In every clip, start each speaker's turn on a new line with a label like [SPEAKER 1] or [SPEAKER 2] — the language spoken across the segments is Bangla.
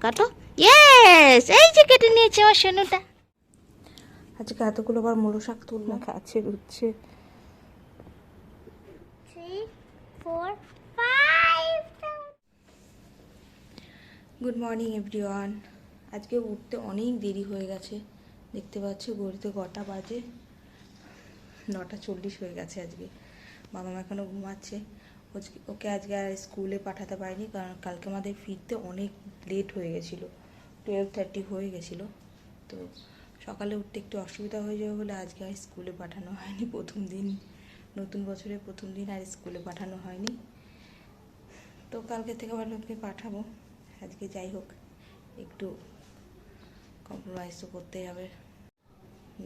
[SPEAKER 1] কাটো? ইয়েস এই যে কেটে নিয়েছে আমার সোনুটা।
[SPEAKER 2] আজকে এতগুলো বার মুলো শাক তুললাম গাছের উচ্ছে
[SPEAKER 1] three,
[SPEAKER 2] গুড মর্নিং এভরিওয়ান আজকে উঠতে অনেক দেরি হয়ে গেছে। দেখতে পাচ্ছ গড়িতে কটা বাজে। নটা চল্লিশ হয়ে গেছে আজকে। বাবা মা এখনও ঘুমাচ্ছে। ওজকে- ওকে আজকে আর স্কুলে পাঠাতে পারিনি কারণ কালকে আমাদের ফিরতে অনেক লেট হয়ে গেছিল। টুয়েলভ থার্টি হয়ে গেছিল। তো সকালে উঠতে একটু অসুবিধা হয়ে যাবে বলে আজকে আর স্কুলে পাঠানো হয়নি। প্রথম দিন, নতুন বছরের প্রথম দিন আর স্কুলে পাঠানো হয়নি। তো কালকে থেকে আবার ওকে পাঠাবো। আজকে যাই হোক, একটু কম্প্রোমাইজ তো করতেই হবে।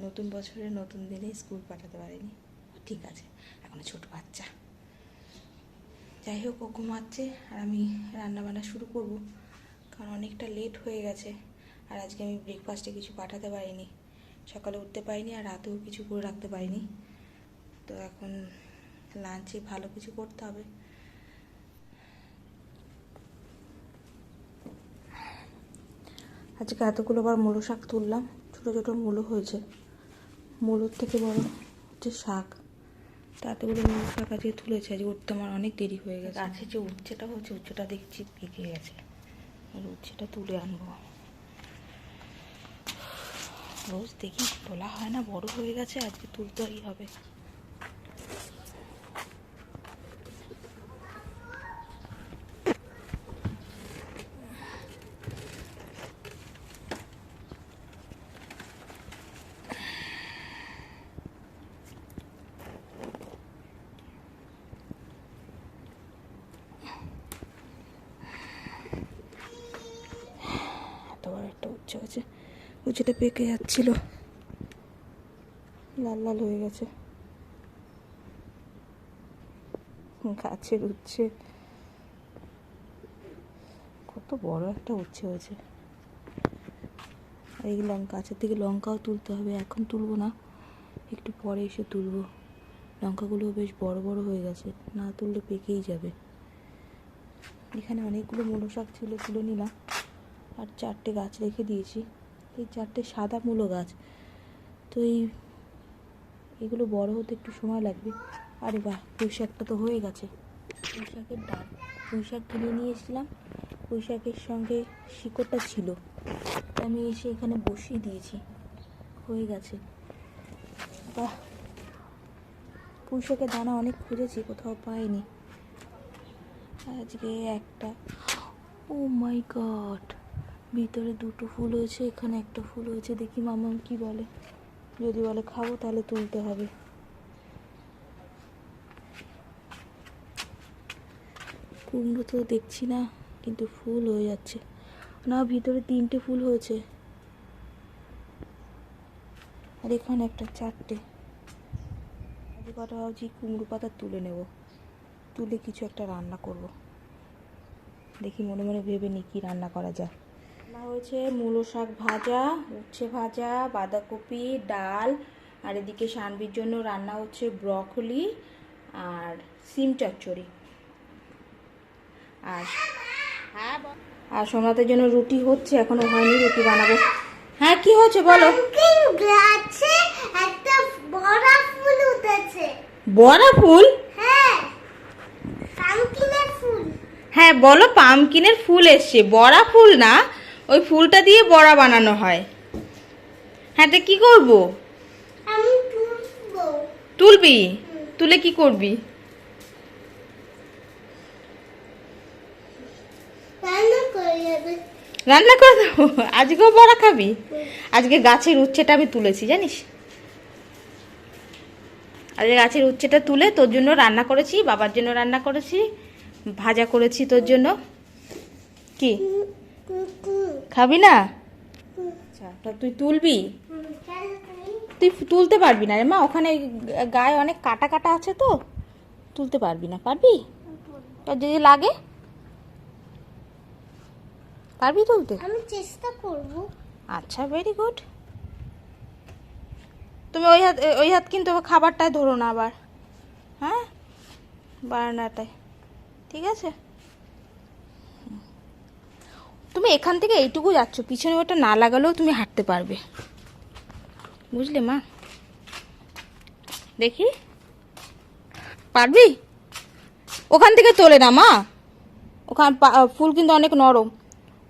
[SPEAKER 2] নতুন বছরে নতুন দিনে স্কুল পাঠাতে পারিনি। ঠিক আছে, এখন ছোট বাচ্চা। যাই হোক, ও ঘুমাচ্ছে আর আমি রান্নাবান্না শুরু করব। কারণ অনেকটা লেট হয়ে গেছে। আর আজকে আমি ব্রেকফাস্টে কিছু পাঠাতে পারিনি। সকালে উঠতে পারিনি আর রাতেও কিছু করে রাখতে পারিনি। তো এখন লাঞ্চে ভালো কিছু করতে হবে। আজকে এতগুলো বার মূলো শাক তুললাম। ছোটো ছোটো মূলো হয়েছে। মূলোর থেকে বড় হচ্ছে শাক, তো এতগুলো মূলো শাক আজকে তুলেছে। আজকে উঠতে আমার অনেক দেরি হয়ে গেছে। গাছে যে উচ্ছেটা হচ্ছে উচ্ছেটা দেখছি পেকে গেছে। আর উচ্ছেটা তুলে আনব। রোজ দেখি, তোলা হয় না, বড় হয়ে গেছে, আজকে তুলতেই হবে এত বড় একটা উচ্ছে হয়েছে উচ্ছেটা পেকে যাচ্ছিল। লাল লাল হয়ে গেছে। গাছের উচ্ছে কত বড় একটা উচ্ছে হয়েছে। এই লঙ্কা গাছের থেকে লঙ্কাও তুলতে হবে। এখন তুলবো না। একটু পরে এসে তুলবো। লঙ্কাগুলো বেশ বড় বড় হয়ে গেছে। না তুললে পেকেই যাবে। এখানে অনেকগুলো মূলো শাক ছিল, তুলে নিলাম। আর চারটে গাছ রেখে দিয়েছি। এই চারটে সাদা মূলো গাছ। তো এই, এগুলো বড় হতে একটু সময় লাগবে। আরে বাহ পুঁই শাকটা তো হয়ে গেছে। পুঁই শাকের ডাল পুঁই শাক কিনে নিয়ে এসেছিলাম। পুঁই শাকের সঙ্গে শিকড়টা ছিল। আমি এসে এখানে বসিয়ে দিয়েছি। হয়ে গেছে। বাহ পুঁই শাকের দানা অনেক খুঁজেছি, কোথাও পাইনি। আজকে একটা। ও মাই গড ভিতরে দুটো ফুল হয়েছে, এখানে একটা ফুল হয়েছে। দেখি মামা কি বলে। যদি বলে খাব, তাহলে তুলতে হবে। কুমড়ো তো দেখছি না, কিন্তু ফুল হয়ে যাচ্ছে। না, ভিতরে তিনটে ফুল হয়েছে। আর এখানে একটা চারটে। কটা ভাবছি, কুমড়ো পাতা তুলে নেব। তুলে কিছু একটা রান্না করব। দেখি মনে মনে ভেবে নি কি রান্না করা যায়। রান্না হয়েছে মূলো শাক ভাজা উচ্ছে ভাজা বাঁধাকপি ডাল আর এদিকে সানবির জন্য রান্না হচ্ছে ব্রকলি আর সিম চচ্চড়ি। আর
[SPEAKER 1] হ্যাঁ
[SPEAKER 2] আর সোমনাথের জন্য রুটি হচ্ছে এখনও হয়নি রুটি বানাবো। হ্যাঁ কি হচ্ছে বলো?
[SPEAKER 1] বড় ফুল হ্যাঁ ফুল।
[SPEAKER 2] হ্যাঁ বলো পামকিনের ফুল এসছে বড়া ফুল না? ওই ফুলটা দিয়ে বড়া বানানো হয়। হ্যাঁ তো কি করব?
[SPEAKER 1] আমি তুলবো।
[SPEAKER 2] তুলবি? তুলে কি করবি?
[SPEAKER 1] রান্না করে
[SPEAKER 2] দেবো। আজকেও বড়া খাবি? আজকে গাছের উচ্ছেটা আমি তুলেছি জানিস? আজকে গাছের উচ্ছেটা তুলে তোর জন্য রান্না করেছি বাবার জন্য রান্না করেছি ভাজা করেছি তোর জন্য। কি? খাবি না? আচ্ছা তুই তুলবি? তুই তুলতে পারবি না রে মা ওখানে গায়ে অনেক কাটা কাটা আছে তো তুলতে পারবি না পারবি? তোর যদি লাগে। পারবি তুলতে?
[SPEAKER 1] আমি চেষ্টা করব।
[SPEAKER 2] আচ্ছা ভেরি গুড তুমি ওই হাত ওই হাত কিন্তু খাবারটায় ধরো না আবার হ্যাঁ? বারান্দাটায় ঠিক আছে? তুমি এখান থেকে এইটুকু যাচ্ছ, পিছনে ওটা না লাগালেও তুমি হাঁটতে পারবে। বুঝলে মা? দেখি। পারবি? ওখান থেকে তোলে না মা। ওখান ফুল কিন্তু অনেক নরম।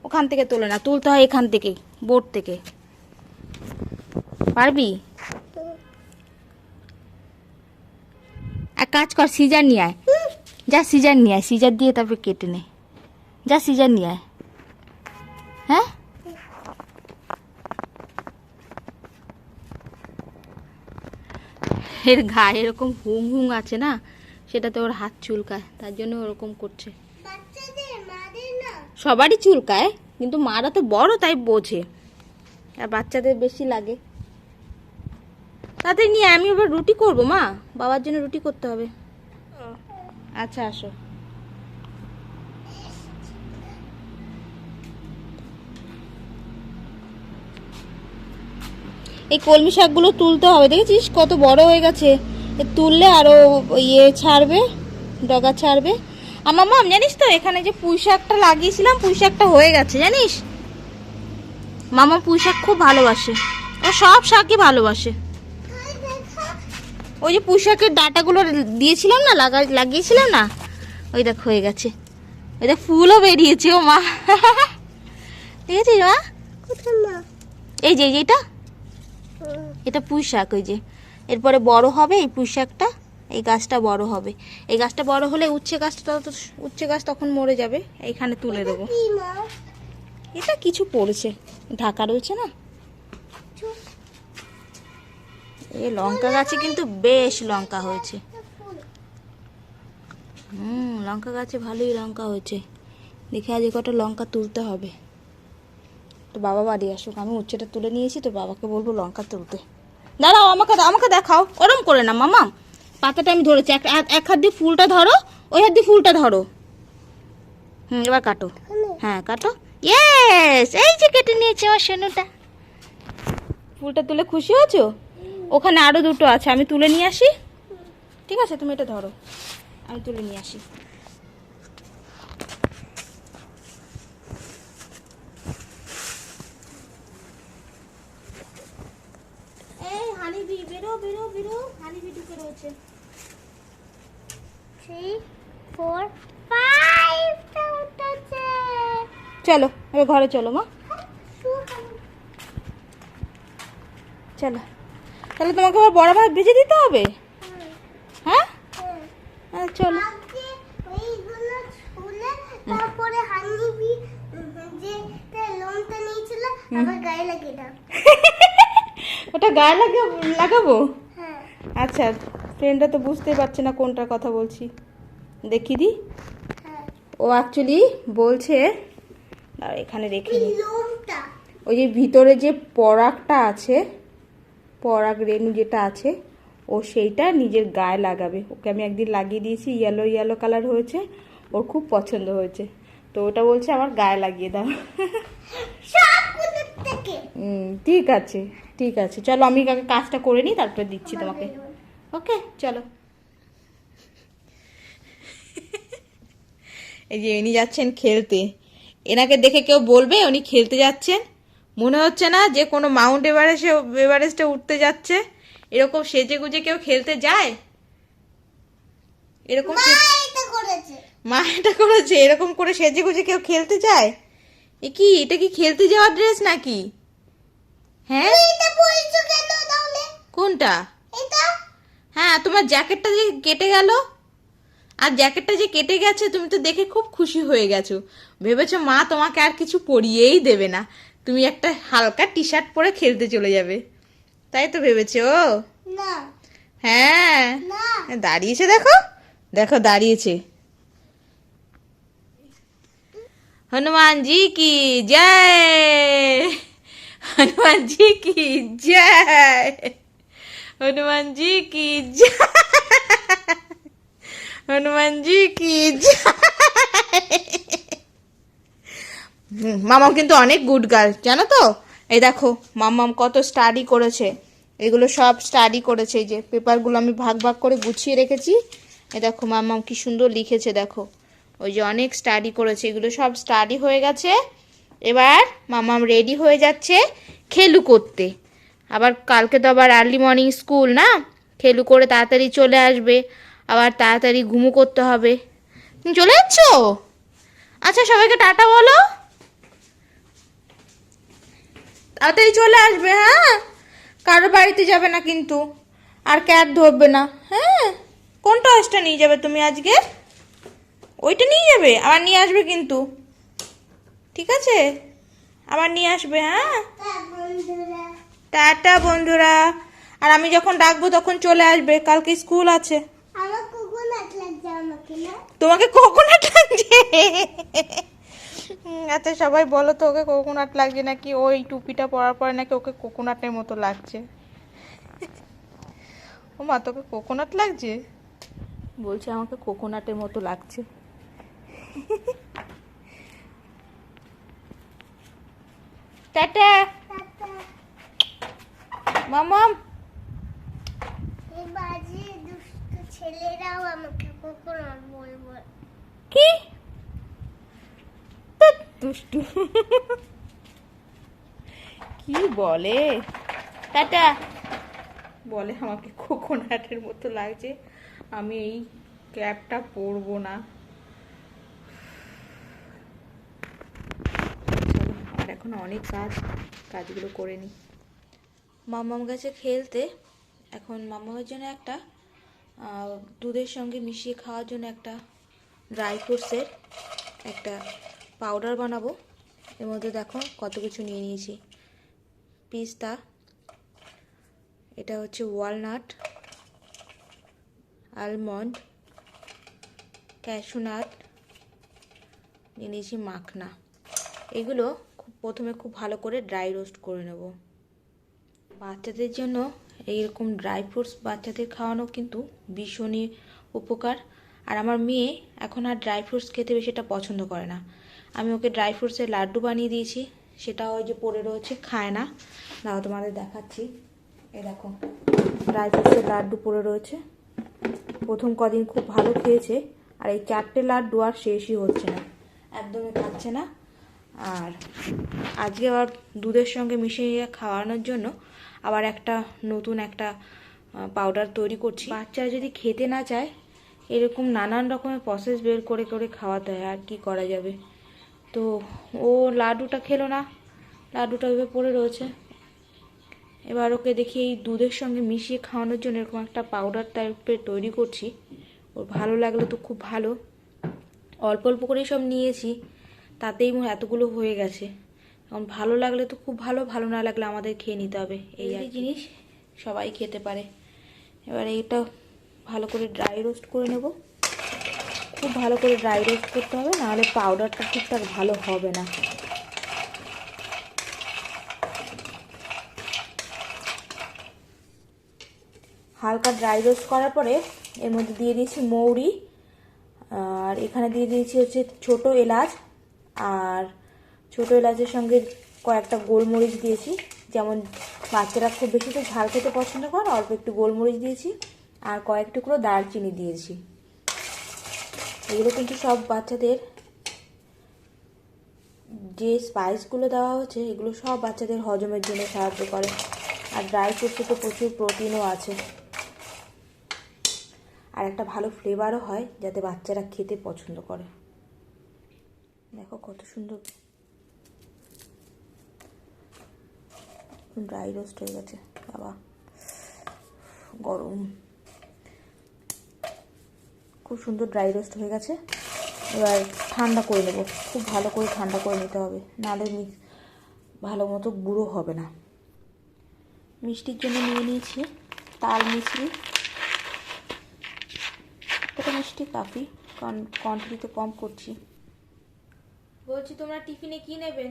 [SPEAKER 2] ওখান থেকে তোলে না, তুলতে হয় এখান থেকে বোর্ড থেকে। পারবি? এক কাজ কর সিজার নিয়ে আয়। যা সিজার নিয়ে আয় সিজার দিয়ে তারপরে কেটে নে। যা সিজার নিয়ে আয়। এর গায়ে এরকম হুং হুং আছে না সেটাতে ওর হাত চুলকায় তার জন্য ওরকম করছে। সবারই চুলকায় কিন্তু মারা তো বড় তাই বোঝে। আর বাচ্চাদের বেশি লাগে। তাতে নিয়ে আমি এবার রুটি করব মা। বাবার জন্য রুটি করতে হবে। আচ্ছা আসো। এই কলমি শাকগুলো তুলতে হবে। দেখেছিস কত বড় হয়ে গেছে? এ তুললে আরও ইয়ে ছাড়বে ডগা ছাড়বে। আমার মাম জানিস তো এখানে যে পুঁই শাকটা লাগিয়েছিলাম পুঁই শাকটা হয়ে গেছে জানিস? মামা পুঁই শাক খুব ভালোবাসে। ও সব শাকই ভালোবাসে। ওই যে পুঁই শাকের ডাটাগুলো দিয়েছিলাম না লাগা লাগিয়েছিলাম না? ওই দেখ হয়ে গেছে। ওই দেখ ফুলও বেরিয়েছে ও মা। দেখেছিস মা? এই যে এই যে এটা পুঁই শাক ওই যে। এরপরে বড় হবে এই পুঁই শাকটা এই গাছটা বড় হবে। এই গাছটা বড় হলে উচ্ছে গাছটা তো উচ্ছে গাছ তখন মরে যাবে এইখানে তুলে দেবো। এটা কিছু পড়েছে ঢাকা রয়েছে না? এই লঙ্কা গাছে কিন্তু বেশ লঙ্কা হয়েছে। হুম লঙ্কা গাছে ভালোই লঙ্কা হয়েছে। দেখে আজ কটা লঙ্কা তুলতে হবে। তো বাবা বাড়ি আসুক। আমি উচ্ছেটা তুলে নিয়েছি তো বাবাকে বলব লঙ্কা তুলতে। দাঁড়াও আমাকে আমাকে দেখাও। ওরম করে না মামা। পাতাটা আমি ধরেছি। এক এক হাত দিয়ে ফুলটা ধরো ওই হাত দিয়ে ফুলটা ধরো। হুম এবার কাটো। হ্যাঁ কাটো। ইয়েস এই যে কেটে নিয়েছে আমার সোনুটা। ফুলটা তুলে খুশি হয়েছো? ওখানে আরও দুটো আছে আমি তুলে নিয়ে আসি। ঠিক আছে তুমি এটা ধরো। আমি তুলে নিয়ে আসি এই হানিবি বেরো বেরো বেরো হানিবি ঢুকে রয়েছে। চলো এবার ঘরে চলো মা। চলো। তাহলে তোমাকে আবার বড় ভাত ভেজে দিতে হবে? হ্যাঁ? হ্যাঁ। চলো।
[SPEAKER 1] ওইগুলো ছুলে তারপরে হানিবি যে লোনটা নিয়েছিল আবার গায়ে লাগিয়ে দাও।
[SPEAKER 2] ওটা গায়ে লাগে লাগাবো?
[SPEAKER 1] হ্যাঁ।
[SPEAKER 2] আচ্ছা ফ্রেন্ডরা তো বুঝতেই পারছে না কোনটার কথা বলছি। দেখি দি।
[SPEAKER 1] হ্যাঁ।
[SPEAKER 2] ও অ্যাকচুয়ালি বলছে এখানে রেখে
[SPEAKER 1] লোমটা
[SPEAKER 2] ওই যে ভিতরে যে পরাগটা আছে পরাগ রেণু যেটা আছে ও সেইটা নিজের গায়ে লাগাবে। ওকে আমি একদিন লাগিয়ে দিয়েছি ইয়েলো ইয়েলো কালার হয়েছে ওর খুব পছন্দ হয়েছে। তো ওটা বলছে আমার গায়ে লাগিয়ে দাও। ঠিক আছে ঠিক আছে। চলো আমি কাজটা করে নিই তারপরে দিচ্ছি তোমাকে। ওকে চলো। এই যে ইনি যাচ্ছেন খেলতে। এনাকে দেখে কেউ বলবে উনি খেলতে যাচ্ছেন। মনে হচ্ছে না যে কোনো মাউন্ট এভারেস্টে এভারেস্টে উঠতে যাচ্ছে। এরকম সেজে গুজে কেউ খেলতে যায়? এরকম মা এটা করেছে। এরকম করে সেজে গুজে কেউ খেলতে যায়? এ কি এটা কি খেলতে যাওয়ার ড্রেস নাকি? হ্যাঁ?
[SPEAKER 1] এটা পরিচয় কেন তাহলে?
[SPEAKER 2] কোনটা?
[SPEAKER 1] এটা?
[SPEAKER 2] হ্যাঁ তোমার জ্যাকেটটা যে কেটে গেল। আর জ্যাকেটটা যে কেটে গেছে তুমি তো দেখে খুব খুশি হয়ে গেছো। ভেবেছো মা তোমাকে আর কিছু পরিয়েই দেবে না। তুমি একটা হালকা টি শার্ট পরে খেলতে চলে যাবে। তাই তো ভেবেছো?
[SPEAKER 1] না।
[SPEAKER 2] হ্যাঁ। দাঁড়িয়েছে দেখো। দেখো দাঁড়িয়েছে। জি কি জয় হনুমান জি কি জয় হনুমান জি কি জয় হনুমান জি কি জয় হুম, মামাম কিন্তু অনেক গুড গার্ল জানো তো? এই দেখো মামাম কত স্টাডি করেছে। এগুলো সব স্টাডি করেছে যে পেপারগুলো আমি ভাগ ভাগ করে গুছিয়ে রেখেছি। এই দেখো মামাম কি সুন্দর লিখেছে দেখো। ওই যে অনেক স্টাডি করেছে, এগুলো সব স্টাডি হয়ে গেছে।
[SPEAKER 1] এবার মামাম রেডি হয়ে যাচ্ছে খেলু করতে। আবার কালকে তো আবার আর্লি মর্নিং স্কুল না? খেলু করে তাড়াতাড়ি চলে আসবে, আবার তাড়াতাড়ি ঘুমু করতে হবে। তুমি চলে যাচ্ছ? আচ্ছা সবাইকে টাটা বলো।
[SPEAKER 2] তাড়াতাড়ি চলে আসবে হ্যাঁ? কারও বাড়িতে যাবে না কিন্তু। আর ক্যাব ধরবে না হ্যাঁ? কোন টয়েসটা নিয়ে যাবে তুমি আজকে? ওইটা নিয়ে যাবে আবার নিয়ে আসবে কিন্তু। ঠিক আছে? আবার নিয়ে আসবে হ্যাঁ? টাটা বন্ধুরা। আর আমি যখন ডাকবো তখন চলে আসবে কালকে স্কুল আছে। তোমাকে কোকোনাট লাগছে? হুম, আচ্ছা সবাই বলো তো ওকে কোকোনাট লাগছে নাকি? ওই টুপিটা পরার পরে নাকি ওকে কোকোনাটের মতো লাগছে। ও মা তোকে কোকোনাট লাগছে? বলছে আমাকে কোকোনাটের মতো লাগছে। টাটা মামাম
[SPEAKER 3] বাজে আমাকে
[SPEAKER 2] কি দুষ্টু কি বলে টাটা বলে আমাকে কোকোনাটের মতো লাগছে। আমি এই ক্যাপটা পরবো না চলো, আর এখন অনেক কাজ, কাজগুলো করে নিই মামাম গেছে খেলতে এখন মামামের জন্য একটা দুধের সঙ্গে মিশিয়ে খাওয়ার জন্য একটা ড্রাই ফ্রুটসের একটা পাউডার বানাবো। এর মধ্যে দেখো কত কিছু নিয়ে নিয়েছি। পিস্তা, এটা হচ্ছে ওয়ালনাট আলমন্ড ক্যাশুনাট নিয়ে নিয়েছি মাখনা। এগুলো খুব প্রথমে খুব ভালো করে ড্রাই রোস্ট করে নেব। বাচ্চাদের জন্য এইরকম ড্রাই ফ্রুটস বাচ্চাদের খাওয়ানো কিন্তু ভীষণই উপকার। আর আমার মেয়ে এখন আর ড্রাই ফ্রুটস খেতে বেশি এটা পছন্দ করে না। আমি ওকে ড্রাই ফ্রুটসের লাড্ডু বানিয়ে দিয়েছি, সেটা ওই যে পড়ে রয়েছে, খায় না। দাও তোমাদের দেখাচ্ছি। এই দেখো ড্রাই ফ্রুটসের লাড্ডু পড়ে রয়েছে। প্রথম কদিন খুব ভালো খেয়েছে, আর এই চারটে লাড্ডু আর শেষই হচ্ছে না, একদমই খাচ্ছে না। আর আজকে আবার দুধের সঙ্গে মিশিয়ে খাওয়ানোর জন্য আবার একটা নতুন একটা পাউডার তৈরি করছি। বাচ্চারা যদি খেতে না চায়, এরকম নানান রকমের প্রসেস বের করে করে খাওয়াতে হয়, আর কি করা যাবে? তো ও লাড্ডুটা খেলো না, লাড্ডুটা ওইভাবে পড়ে রয়েছে। এবার ওকে দেখি এই দুধের সঙ্গে মিশিয়ে খাওয়ানোর জন্য এরকম একটা পাউডার টাইপের তৈরি করছি। ওর ভালো লাগলে তো খুব ভালো। অল্প অল্প করেই সব নিয়েছি। তাতেই মোট এতগুলো হয়ে গেছে। এখন ভালো লাগলে তো খুব ভালো ভালো না লাগলে আমাদের খেয়ে নিতে হবে এই আর জিনিস? সবাই খেতে পারে। এবার এইটা ভালো করে ড্রাই রোস্ট করে নেব। খুব ভালো করে ড্রাই রোস্ট করতে হবে নাহলে পাউডারটা ঠিকঠাক ভালো হবে না। হালকা ড্রাই রোস্ট করার পরে এর মধ্যে দিয়ে দিয়েছি মৌরি আর এখানে দিয়ে দিয়েছি হচ্ছে ছোট এলাচ আর ছোট এলাচের সঙ্গে কয়েকটা গোলমরিচ দিয়েছি। যেমন বাচ্চারা খুব বেশি তো ঝাল খেতে পছন্দ করে, অল্প একটু গোলমরিচ দিয়েছি আর কয়েক টুকরো দারচিনি দিয়েছি। এগুলো কিন্তু সব বাচ্চাদের যে স্পাইসগুলো দেওয়া হচ্ছে, এগুলো সব বাচ্চাদের হজমের জন্য সাহায্য করে। আর ড্রাই ফ্রুটসে তো প্রচুর প্রোটিনও আছে। আর একটা ভালো ফ্লেভারও হয় যাতে বাচ্চারা খেতে পছন্দ করে। দেখো কত সুন্দর। ড্রাই রোস্ট হয়ে গেছে, বাবা। গরম। খুব সুন্দর ড্রাই রোস্ট হয়ে গেছে। এবার ঠান্ডা করে নেব। খুব ভালো করে ঠান্ডা করে নিতে হবে। নাহলে মি- ভালো মতো গুঁড়ো হবে না। মিষ্টির জন্য নিয়ে নিয়েছি তাল মিছরি। এটা মিষ্টি, কাফি। কারণ কোয়ান্টিটি তো কম করছি। বলছি তোমরা টিফিনে কি নেবে?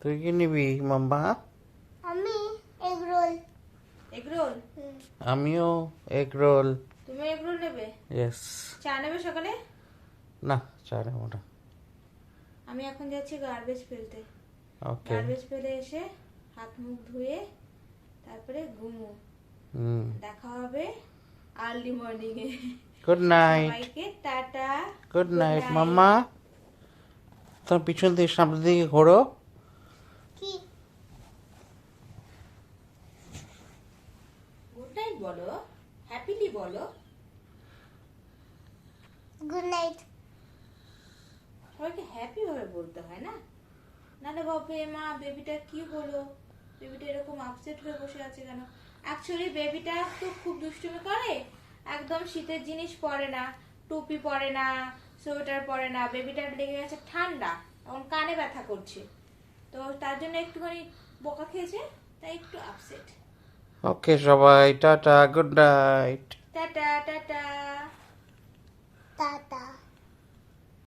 [SPEAKER 4] তুই কি নিবি মাম্মা?
[SPEAKER 3] আমি এগ রোল।
[SPEAKER 2] Egg roll?
[SPEAKER 4] আমিও এগ রোল।
[SPEAKER 2] তুমি এগ রোল নেবে?
[SPEAKER 4] ইয়েস
[SPEAKER 2] চা নেবে সকালে?
[SPEAKER 4] না চারে মোটা
[SPEAKER 2] আমি এখন যাচ্ছি গার্বেজ ফেলতে।
[SPEAKER 4] ওকে
[SPEAKER 2] গার্বেজ ফেলে এসে হাত মুখ ধুয়ে তারপরে ঘুমো। দেখা হবে আর্লি মর্নিং এ
[SPEAKER 4] good night
[SPEAKER 2] tata.
[SPEAKER 4] Good night মাম্মা। তোমার পিছন থেকে সামনের দিকে ঘোরো।
[SPEAKER 3] কি?
[SPEAKER 2] গুড নাইট বলো। হ্যাপিলি বলো।
[SPEAKER 3] গুড নাইট
[SPEAKER 2] সবাইকে হ্যাপি ভাবে বলতে হয় না? মা বেবিটা কি হলো বেবিটা এরকম আপসেট হয়ে বসে আছে কেন? অ্যাকচুয়ালি বেবিটা তো খুব দুষ্টুমি করে। একদম শীতের জিনিস পরে না টুপি পরে না সোয়েটার পরে না বেবিটার লেগে গেছে ঠান্ডা এখন কানে ব্যথা করছে। তো তার জন্য একটুখানি বোকা খেয়েছে তাই একটু আপসেট
[SPEAKER 4] ওকে সবাই tata good night
[SPEAKER 2] tata tata.
[SPEAKER 3] Tata.